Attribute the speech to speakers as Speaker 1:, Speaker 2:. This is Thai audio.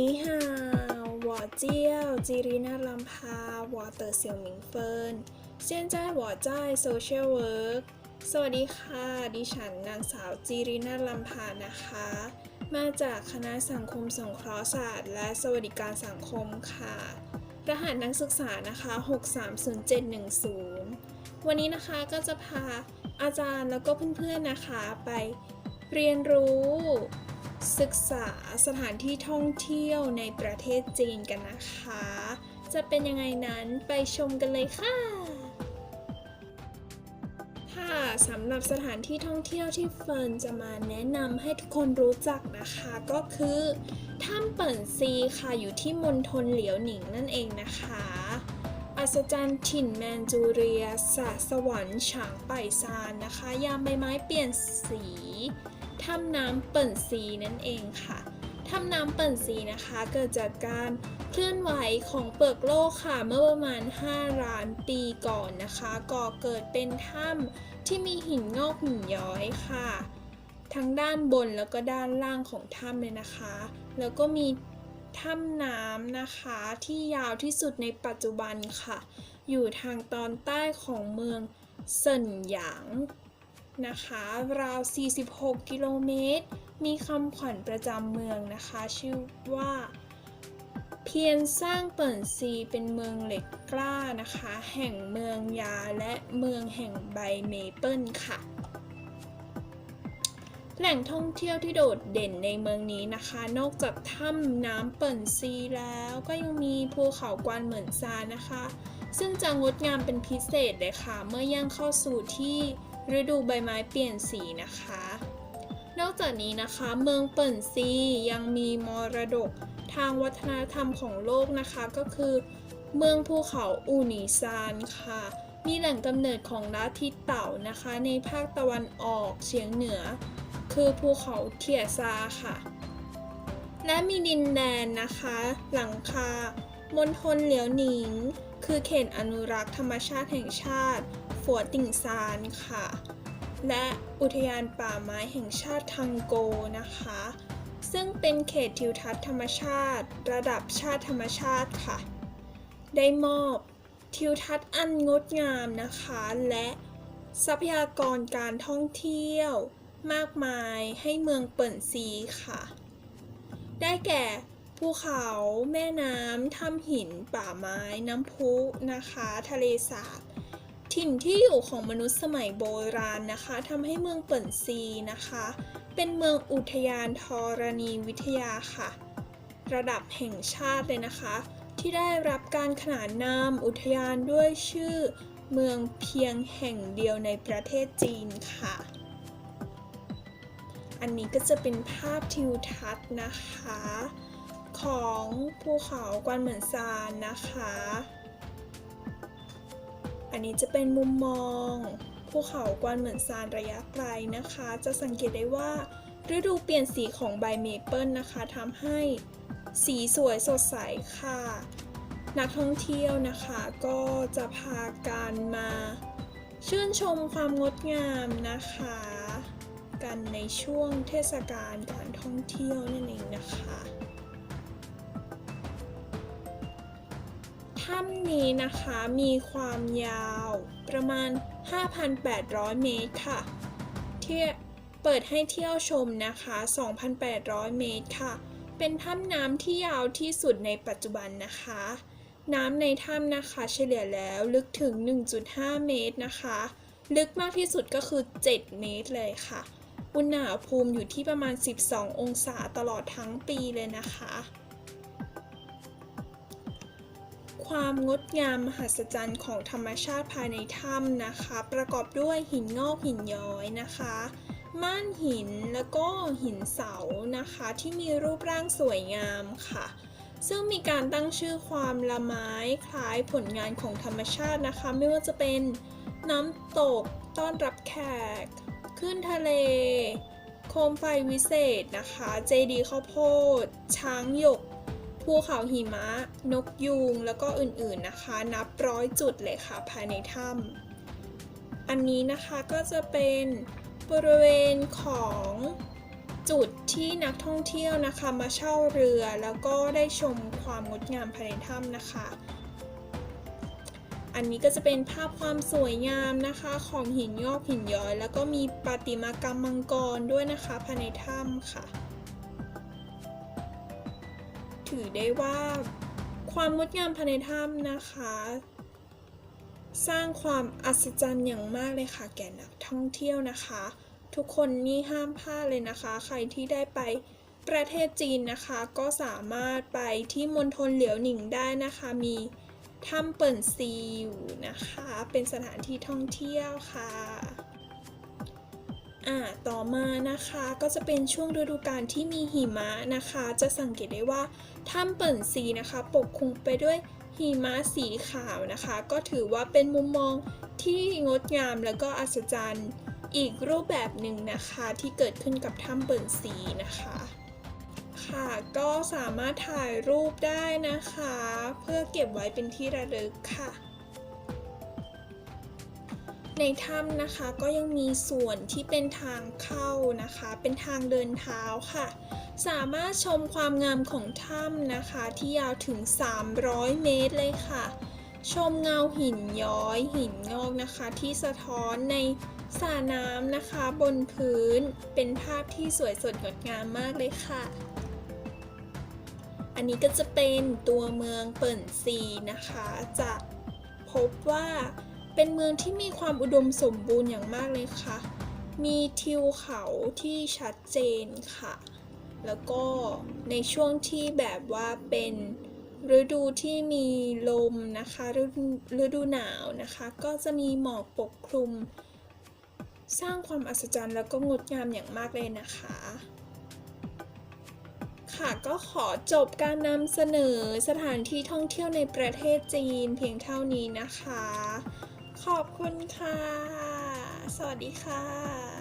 Speaker 1: นิฮาววอเจียว จีรีนาลัมพาวอเตอร์เซียวหมิงเฟินเซียนจ้ายวอจ้ายโซเชียลเวิร์กสวัสดีค่ะ ดิฉันนางสาวจีรีนาลัมพานะคะ มาจากคณะสังคมสงเคราะห์ศาสตร์ และสวัสดิการสังคมค่ะ รหัสนักศึกษานะคะ 630710 วันนี้นะคะก็จะพาอาจารย์แล้วก็เพื่อนๆนะคะไปเรียนรู้ ศึกษาสถานที่ท่องเที่ยวในประเทศจีนกันนะคะ จะเป็นยังไงนั้นไปชมกันเลยค่ะ ค่ะสำหรับสถานที่ท่องเที่ยวที่เฟิร์นจะมาแนะนำให้ทุกคนรู้จักนะคะ ก็คือถ้ำเปิ่นซีค่ะอยู่ที่มณฑลเหลียวหนิงนั่นเองนะคะอัศจรรย์ถิ่นแมนจูเรียสาสวรรค์ฉางไปซานนะคะ ยามใบไม้เปลี่ยนสี ถ้ำน้ำเปิ่นซีนั่นเองค่ะถ้ำน้ำเปิ่นซีนะคะ เกิดจากการเคลื่อนไหวของเปลือกโลกค่ะเมื่อประมาณ 5 ล้านปีก่อนนะคะ ก่อเกิดเป็นถ้ำที่มีหินงอกหินย้อยค่ะ ทั้งด้านบนแล้วก็ด้านล่างของถ้ำเลยนะคะ แล้วก็มีถ้ำน้ำนะคะที่ยาวที่สุดในปัจจุบันค่ะ อยู่ทางตอนใต้ของเมืองเซินหยาง นะคะราว 46 กิโลเมตร มีคำขวัญประจำเมืองนะคะ ชื่อว่า เพียรสร้างเปิ่นซีเป็นเมืองเหล็กกล้านะคะ แห่งเมืองยาและเมืองแห่งใบเมเปิลค่ะ แหล่งท่องเที่ยวที่โดดเด่นในเมืองนี้นะคะ นอกจากถ้ำน้ำเปิ่นซีแล้วก็ยังมีภูเขากวานเหมือนซานนะคะ ซึ่งจะงดงามเป็นพิเศษเลยค่ะ เมื่อย่างเข้าสู่ที่ ฤดูใบไม้เปลี่ยนสีนะคะ นอกจากนี้นะคะเมืองเปิ่นซียังมีมรดกทางวัฒนธรรมของโลกนะคะก็คือ เมืองภูเขาอูนิซานค่ะ มีแหล่งกำเนิดของลัทธิเต่านะคะ ในภาคตะวันออกเฉียงเหนือ คือภูเขาเทียซาค่ะ และมีดินแดนนะคะ หลังคามณฑลเหลียวหนิง คือเขตอนุรักษ์ธรรมชาติแห่งชาติฝัวติ่งซานค่ะ และอุทยานป่าไม้แห่งชาติทังโกนะคะ ซึ่งเป็นเขตทิวทัศน์ธรรมชาติ ระดับชาติธรรมชาติค่ะ ได้มอบทิวทัศน์อันงดงามนะคะ และทรัพยากรการท่องเที่ยว มากมายให้เมืองเปิ่นซีค่ะ ได้แก่ ภูเขาแม่น้ำถ้ำหิน ป่าไม้ น้ำพุนะคะ ทะเลสาบถิ่นที่อยู่ของมนุษย์สมัยโบราณนะคะทำให้เมืองเปิ่นซีนะคะ เป็นเมืองอุทยานธรณีวิทยาค่ะ ระดับแห่งชาติเลยนะคะ ที่ได้รับการขนานนามอุทยานด้วยชื่อเมืองเพียงแห่งเดียวในประเทศจีนค่ะ อันนี้ก็จะเป็นภาพทิวทัศน์นะคะ ของภูเขากวนเหมือนซานนะคะ อันนี้จะเป็นมุมมองภูเขากวนเหมือนซานระยะไกลนะคะ จะสังเกตได้ว่าฤดูเปลี่ยนสีของใบเมเปิลนะคะทำให้สีสวยสดใสค่ะ นักท่องเที่ยวนะคะก็จะพากันมา ชื่นชมความงดงามนะคะ กันในช่วงเทศกาลการท่องเที่ยวนั่นเองนะคะ ถ้ำนี้นะคะมีความยาวประมาณ 5,800 เมตรค่ะ ที่เปิดให้เที่ยวชมนะคะ 2,800 เมตรค่ะ เป็นถ้ำน้ำที่ยาวที่สุดในปัจจุบันนะคะ น้ำในถ้ำนะคะเฉลี่ยแล้วลึกถึง 1.5 เมตรนะคะ ลึกมากที่สุดก็คือ 7 เมตรเลยค่ะ อุณหภูมิอยู่ที่ประมาณ 12 องศาตลอดทั้งปีเลยนะคะ ความงดงามมหัศจรรย์ของธรรมชาติภายในถ้ำนะคะ ประกอบด้วยหินงอกหินย้อยนะคะ ม่านหินแล้วก็หินเสานะคะ ที่มีรูปร่างสวยงามค่ะ ซึ่งมีการตั้งชื่อความละไม้คล้ายผลงานของธรรมชาตินะคะ ไม่ว่าจะเป็นน้ำตกต้อนรับแขก ขึ้นทะเลโคมไฟวิเศษนะคะ เจดีข้าวโพด ช้างหยก ภูเขาหิมะ นกยูง แล้วก็อื่นๆนะคะ นับร้อยจุดเลยค่ะภายในถ้ำอันนี้นะคะก็จะเป็นบริเวณของจุดที่นักท่องเที่ยวนะคะมาเช่าเรือแล้วก็ได้ชมความงดงามภายในถ้ำนะคะ อันนี้ก็จะเป็นภาพความสวยงามนะคะของหินงอกหินย้อย แล้วก็มีประติมากรรมมังกรด้วยนะคะภายในถ้ำค่ะ ถือได้ว่า ความงดงามภายในถ้ำนะคะ สร้างความอัศจรรย์อย่างมากเลยค่ะ แก่นักท่องเที่ยวนะคะ ทุกคนนี่ห้ามพลาดเลยนะคะ ใครที่ได้ไปประเทศจีนนะคะ ก็สามารถไปที่มณฑลเหลียวหนิงได้นะคะ มีถ้ำเปิ่นซีอยู่นะคะ เป็นสถานที่ท่องเที่ยวค่ะ อ่าต่อมานะคะก็จะเป็นช่วงฤดูกาลที่มีหิมะนะคะ จะสังเกตได้ว่าถ้ำเปิ่นซีนะคะ ปกคลุมไปด้วยหิมะสีขาวนะคะ ก็ถือว่าเป็นมุมมองที่งดงามแล้วก็อัศจรรย์อีกรูปแบบหนึ่งนะคะที่เกิดขึ้นกับถ้ำเปิ่นซีนะคะค่ะก็สามารถถ่ายรูปได้นะคะ เพื่อเก็บไว้เป็นที่ระลึกค่ะ ในถ้ำนะคะก็ยังมีส่วนที่เป็นทางเข้านะคะ เป็นทางเดินเท้าค่ะ สามารถชมความงามของถ้ำนะคะที่ยาวถึง 300 เมตรเลยค่ะ ชมเงาหินย้อยหินงอกนะคะ ที่สะท้อนในสระน้ำนะคะ บนพื้นเป็นภาพที่สวยสดงดงามมากเลยค่ะ อันนี้ก็จะเป็นตัวเมืองเปิ่นซีนะคะ จะพบว่า เป็นเมืองที่มีความอุดมสมบูรณ์อย่างมากเลยค่ะ มีทิวเขาที่ชัดเจนค่ะ แล้วก็ในช่วงที่แบบว่าเป็นฤดูที่มีลมนะคะฤดูฤดูหนาวนะคะ ก็จะมีหมอกปกคลุม สร้างความอัศจรรย์แล้วก็งดงามอย่างมากเลยนะคะ ค่ะก็ขอจบการนำเสนอสถานที่ท่องเที่ยวในประเทศจีนเพียงเท่านี้นะคะ ขอบคุณค่ะ สวัสดีค่ะ